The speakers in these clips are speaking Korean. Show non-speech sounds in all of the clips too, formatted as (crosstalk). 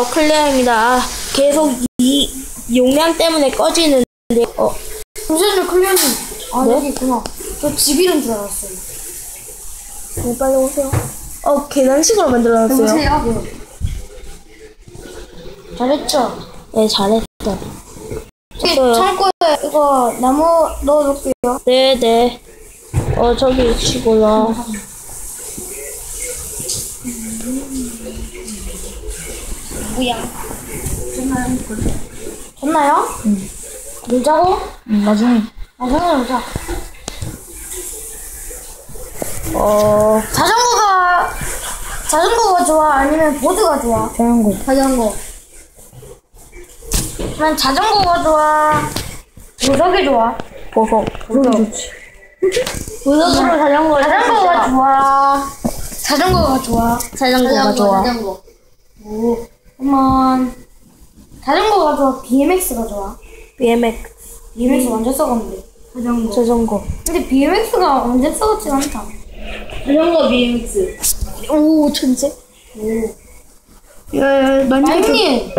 클리어입니다. 아, 계속 이 용량 때문에 꺼지는데, 어, 잠시만요, 클리어님. 아, 네? 여기 있구나. 저 집 이름 줄 알았어요. 네, 빨리 오세요. 어, 계단식으로 만들어놨어요. 여보세요? 네. 잘했죠? 네, 잘했어. 여기 저요. 창고에 이거 나무 넣어놓을게요. 네, 네. 어, 저기 치고요. 뭐야? 됐나요? 응. 놀자고? 응, 나중에. 나중에 놀자. 어, 자전거가, 자전거가 좋아? 아니면 보드가 좋아? 자전거. 자전거. 난 자전거가 좋아. 보석이 좋아. 보석. 그러기 좋지. 보석으로 자전거를 자전거가 좋아. 자전거가 좋아. 자전거가 좋아. 자전거. 오, 그만. 자전거가 좋아. BMX가 좋아. BMX. BMX 완전 썩었는데. 자전거. 자전거. 근데 BMX가 완전 썩었지 않다. 자전거 BMX. 오, 천재. 오. 야, 야, 난이도 좀, 아님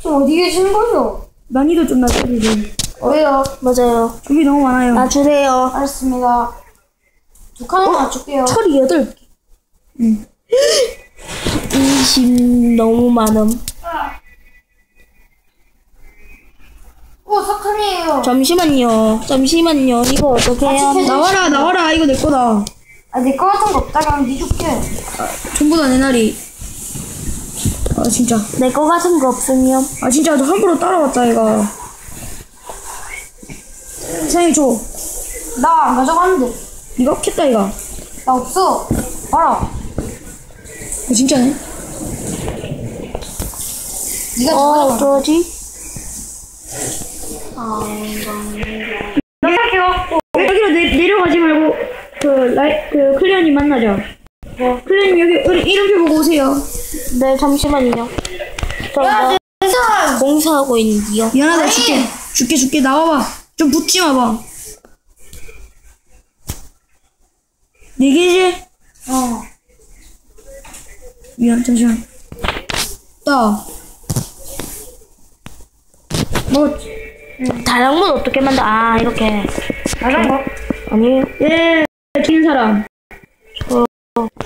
좀 어디 계시는 거죠? 난이도 좀 낮춰주세요. 왜요? 맞아요. 저기 너무 많아요. 나 주세요. 알았습니다. 두 칸을 맞출게요. 철이 여덟 개. 응. (laughs) 20 너무 많음. 오, 석칸이에요. 잠시만요. 잠시만요. 이거 어떻게 해야 같이 나와라, 나와라. 이거 내 거다. 아, 내 거 같은 거 없다가 니 줄게. 전부 다 내 날이. 아, 진짜. 내 거 같은 거 없으면 아, 진짜 너 함부로 따라왔다, 얘가. 사장님, 줘. 나 안 가져갔는데. 이거 켰다, 이가. 나 없어. 봐라. 아, 진짜네. 니가 어. 어쩌지? 생각해갖고. 여기로 내, 내려가지 말고, 그, 라이, 그, 클리어님 만나자. 네. 클리어님 여기 이름- 이름표 보고 오세요. 네 잠시만요. 저 야, 뭐. 공사하고 있는데요. 미안하다, 아니. 줄게. 줄게, 줄게. 나와봐. 좀 붙지 마봐. 네 개지? 어. 미안, 잠시만. 따. 먹었지? 다양문 어떻게 만들? 아 이렇게. 자전거. 아니 예, 긴 사람.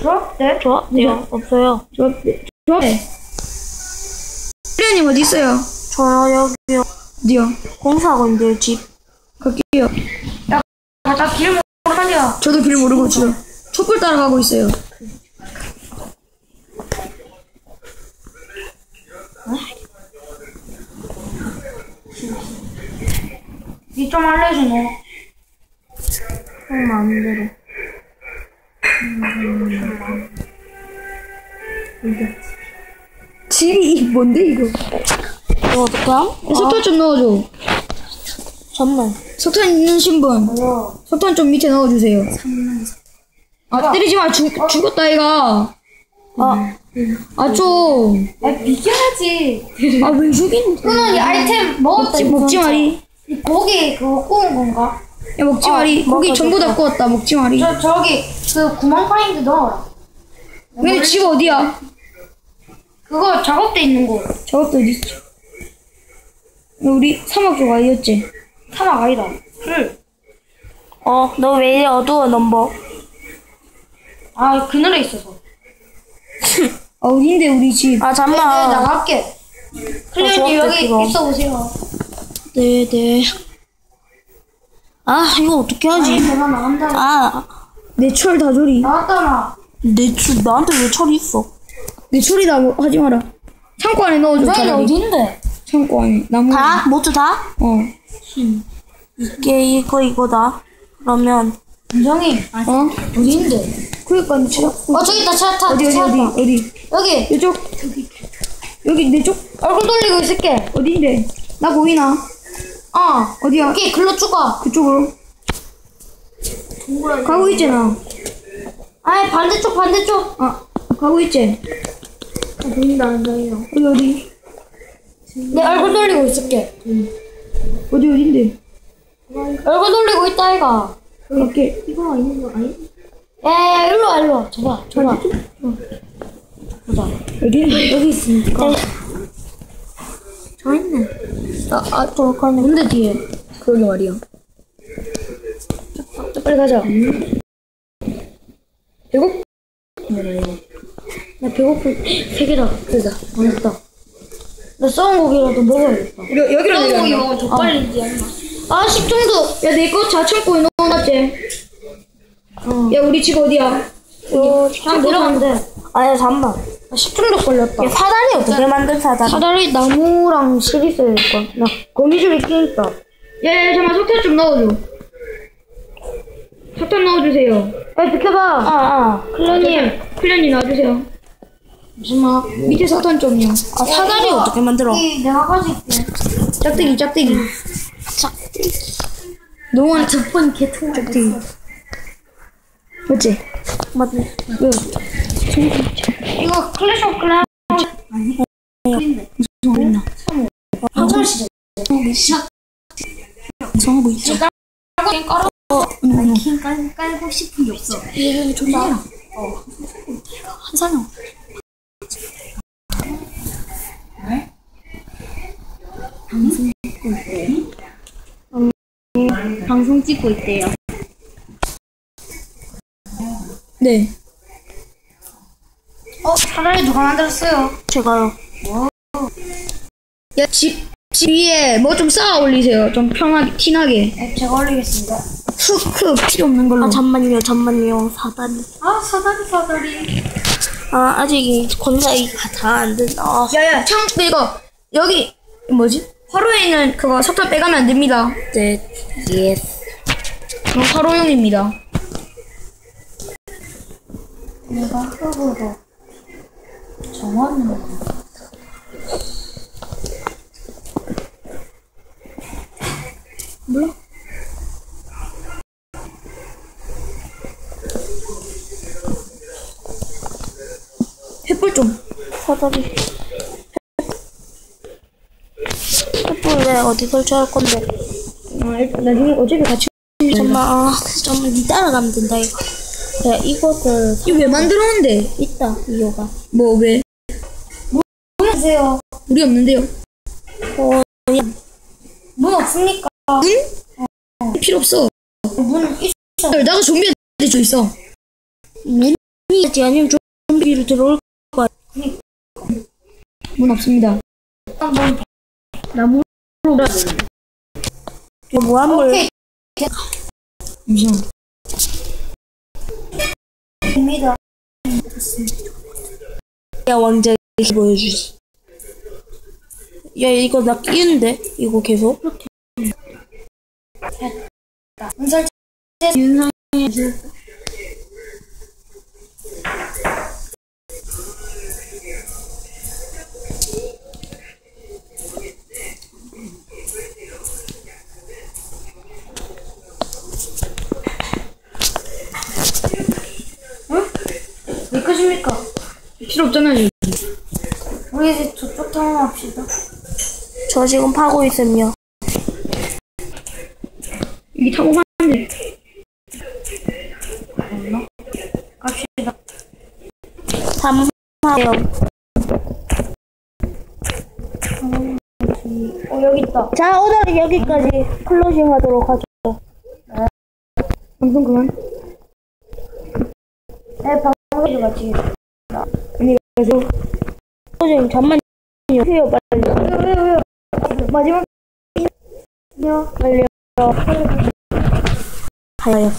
줘? 네? 저 네 요 없어요. 저, 저. 네. 클리어님 어디 있어요? 저요 여기요. 어디요? 공사하고 있는데요 집. 갈게요. 아, 나길 모르냐. 저도 길 모르고 지금 촛불 따라가고 있어요. 좀 알려줘, 너. 형 마음대로. 집이 뭔데 이거? 함? 석탄 좀 넣어줘. 잠만. 석탄 있는 신분. 석탄 좀 밑에 넣어주세요. 아 때리지 마. 죽, 죽었다 얘가. 아 아 좀. 야, 비켜야지. 아왜 죽이는데? 그는 이 아이템 먹었다. 먹지, 먹지 마리. 이 고기 그거 구운 건가? 야 먹지 마리. 고기 먹어도 전부 다 돼. 구웠다. 먹지 마리. 저, 저기, 그 구멍 파인드 넣어라. 근데 집 어디야? 그거 작업대 있는 곳. 저것도 어디 있어? 우리 사막 쪽 아니었지? 사막 아니다. 풀. 어, 너 왜 이래 어두워, 넘버? 아, 그늘에 있어서. 아 어딘데 우리 집? 아, 네, 잠만. 나갈게. 클리언님 좋았다, 여기. 있어 보세요. 네, 네. 아, 이거 어떻게 하지? 내가 나간다. 아, 내철 다 조리. 나왔잖아. 내 주, 나한테 왜 철이 있어? 내 철이다 뭐 하지 마라. 창고 안에 넣어줘 저기 차라리. 어딘데? 창고 안에 나무. 다? 모두 다? 어. 이게 이거, 이거다. 그러면, 은정이. 어? 어딘데? 그니까 내 찾았고. 어, 저기 있다. 찾았다. 어디 어디 찾았다. 어디 어디? 여기. 이쪽. 여기 내 쪽 얼굴 돌리고 있을게. 어딘데? 나 보이나? 어. 어디야? 여기 글로 쭉 가. 그쪽으로. 가고 있잖아. 아니, 반대쪽, 반대쪽. 아 가고 있지. 보인다, 은정이요. 어디 어디? 내 얼굴 돌리고 있을게. 어디 어딘데? 얼굴 돌리고 있다, 이가. 갈게. 이거 있는 거 아니? 야, 야, 일로 와, 일로 와. 줘봐, 줘봐. 보자. 어딘데? 여기 있으니까. 아 있네. 아, 아, 저, 뭔데 뒤에? 그러게 말이야. 자, 빨리 가자. 배고? 나 배고플 세 개다. 그다. 맛있다. 나 썩은 고기라도 먹어야겠다. 우리 여기로 썩은 고기. 먹으면 족발리지 않나? 아 식중독. 야, 내거 자창고에 넣어놨지? 야, 우리 집 어디야? 어, 그냥 내려간대. 아야 잠만. 나 식중독 걸렸다. 야 사다리 어떻게 만든 사다리? 사다리 나무랑 실 있어야 될까? 나 거미줄 있긴 있다. 야, 야, 잠깐 석탄 좀 넣어줘. 석탄 넣어주세요. 야 비켜봐. 아 아. 클로님, 클로님 놔주세요. 무슨 말? 밑에 석탄 좀요. 아 사다리 어떻게 만들어? 이 내가 가질게. 짝대기, 짝대기. 농원 저번 개통 짝대기. 맞지? 맞네. 왜? 이거 클래시 오브 클랜. 한철 시절. 성부 있지. 깔고 깔아. 긴 깔, 깔고 싶은 게 없어. 이름이 존나. 한산형. 방송 찍고 있대요. 네. 어, 사다리 누가 만들었어요? 제가요. 야, 집, 집 위에 뭐 좀 쌓아 올리세요. 좀 편하게, 티나게. 네, 제가 올리겠습니다. 흙, 흙 필요 없는 걸로. 아 잠만요 잠만요 사다리. 아, 사다리, 사다리. 아 아직 이 건사이가 다안 된다. 아, 야, 야, 창, 이거, 여기, 뭐지? 화로에 있는 그거 석탄 빼가면 안 됩니다. 네. 예스. 그건 화로용입니다. 내가 흙으로 정원을. 몰라? 횃불 좀. 사다리. 횃불 왜 어디 설치할 건데? 아, 일단 나중에 어차피 같이. 잠만 아 잠만 니 따라가면 된다 이거. 야 이것을 이거 왜 만들었는데? 있다 이거가. 뭐, 왜? 보세요. 우리 없는데요? 어 문 없습니까? 필요 없어. 문 있, 나가 좀비한테 줘 있어. 문이지 아니면 좀비로 들어올 거야. 문 없습니다. 문. 나무. 이거 무한물. 오케이. 잠시만. 입니다. 야 왕자 보여주지. 야 이거 나 끼는데 이거 계속. 문설 윤상. 몇 것입니까? 필요 없잖아요. 우리 이제 저쪽 탐험합시다. 저 지금 파고 있으며. 여기 타고 가는데. 갑시다. 탐하요. 어, 여기 있다. 자 오늘은 여기까지 클로징 하도록 하죠. 방송 그만. 네, 방송이 같이. 그래서 클로징 잠만요. 해요 빨리. 왜, 왜, 왜? 마지막 요 빨리요. 하여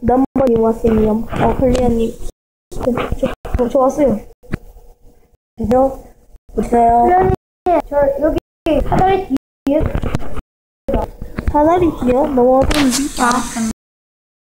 넘버님 왔으니요. 어 클리어님. 저, 저, 저 왔어요. 그죠? 있어요. 저, 여기 사다리 뒤에 사다리? 너무 어두운데? 아,